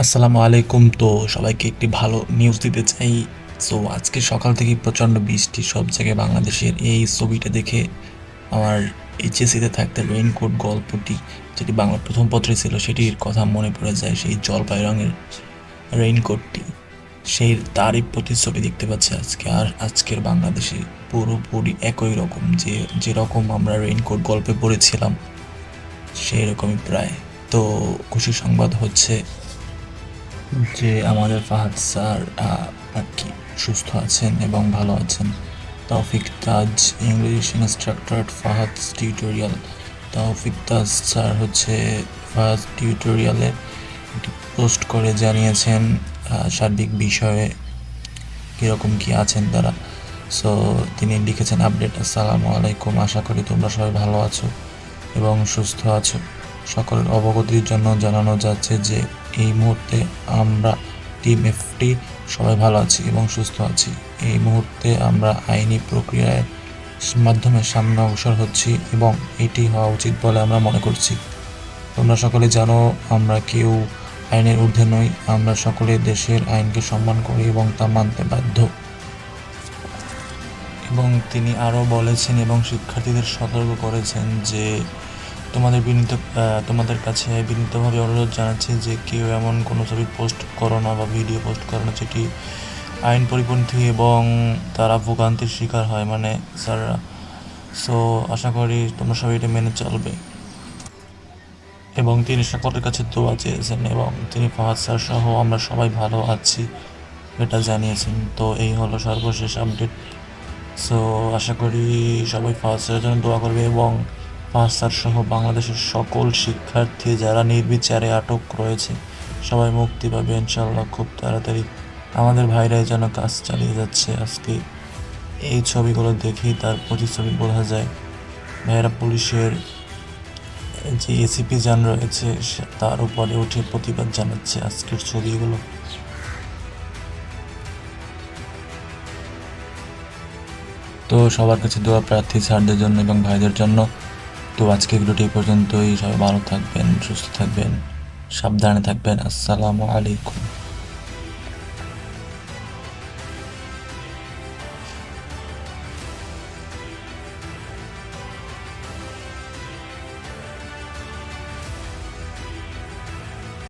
আসসালামু আলাইকুম। তো সবাইকে একটি ভালো নিউজ দিতে চাই। সো আজকে সকাল থেকে প্রচণ্ড বৃষ্টি, সব জায়গায় বাংলাদেশের এই ছবিটা দেখে আমার এইচএসিতে থাকতে রেইনকোট গল্পটি যেটি বাংলা প্রথম পত্রে ছিল, সেটির কথা মনে পড়ে যায় সেই জলপাই রঙের রেইনকোটটি সেই তারই প্রতিচ্ছবি দেখতে পাচ্ছি আজকে। আর আজকের বাংলাদেশে পুরোপুরি একই রকম যে যেরকম আমরা রেইনকোট গল্পে পড়েছিলাম, সেই রকমই প্রায়। তো খুশি সংবাদ হচ্ছে যে আমাদের ফাহাদ স্যার আর কি, সুস্থ আছেন এবং ভালো আছেন। Taufiq Taj, English instructor Fahad tutorial. Taufiq Taj sir হচ্ছে ফাহাদ টিউটোরিয়ালে পোস্ট করে জানিয়েছেন সার্বিক বিষয়ে কীরকম কী আছেন তারা। সো, তিনি লিখেছেন, আপডেট, আসসালামু আলাইকুম, আশা করি তোমরা সবাই ভালো আছো এবং সুস্থ আছো। সকলের অবগতির জন্য জানানো যাচ্ছে যে এই মুহূর্তে আমরা টিম এফটি সবাই ভালো আছি এবং সুস্থ আছি। এই মুহূর্তে আমরা আইনি প্রক্রিয়ার মাধ্যমে সামনে অগ্রসর হচ্ছি এবং এটি হওয়া উচিত বলে আমরা মনে করছি। তোমরা সকলে জানো, আমরা কেউ আইনের ঊর্ধ্বে নই, আমরা সকলে দেশের আইনকে সম্মান করি এবং তা মানতে বাধ্য। এবং তিনি আরও বলেছেন এবং শিক্ষার্থীদের সতর্ক করেছেন যে তোমাদের বিনীত তোমাদের কাছে বিনীতভাবে অনুরোধ জানাচ্ছি যে কেউ এমন কোনো ছবি পোস্ট করো না বা ভিডিও পোস্ট করো না যেটি আইন পরিপন্থী এবং তারা ভোগান্তির শিকার হয় মানে স্যাররা। সো আশা করি তোমরা সবাই এটা মেনে চলবে। এবং তিনি সকলের কাছে দোয়া চেয়েছেন এবং তিনি ফাহাদ স্যার সহ আমরা সবাই ভালো আছি এটা জানিয়েছেন। তো এই হলো সর্বশেষ আপডেট সো আশা করি সবাই ফাহাদ স্যারের জন্য দোয়া করবে এবং ফাহাদ সহ বাংলাদেশের সকল শিক্ষার্থী যারা নির্বিচারে আটক রয়েছে, সবাই মুক্তি পাবে ইনশাল্লাহ খুব তাড়াতাড়ি। আমাদের ভাইরাই যেন কাজ চালিয়ে যাচ্ছে। আজকে এই ছবিগুলো দেখেই তার প্রতিচ্ছবি বোঝা যায়। ভাইয়েরা পুলিশের যে এসিপি যান রয়েছে তার উপরে উঠে প্রতিবাদ জানাচ্ছে আজকের ছবিগুলো। তো সবার কাছে দোয়া, প্রার্থী স্যারদের জন্য এবং ভাইদের জন্য তো আজকে ভিডিওটি পর্যন্তই। সবাই ভালো থাকবেন সুস্থ থাকবেন সাবধানে থাকবেন। আসসালামু আলাইকুম।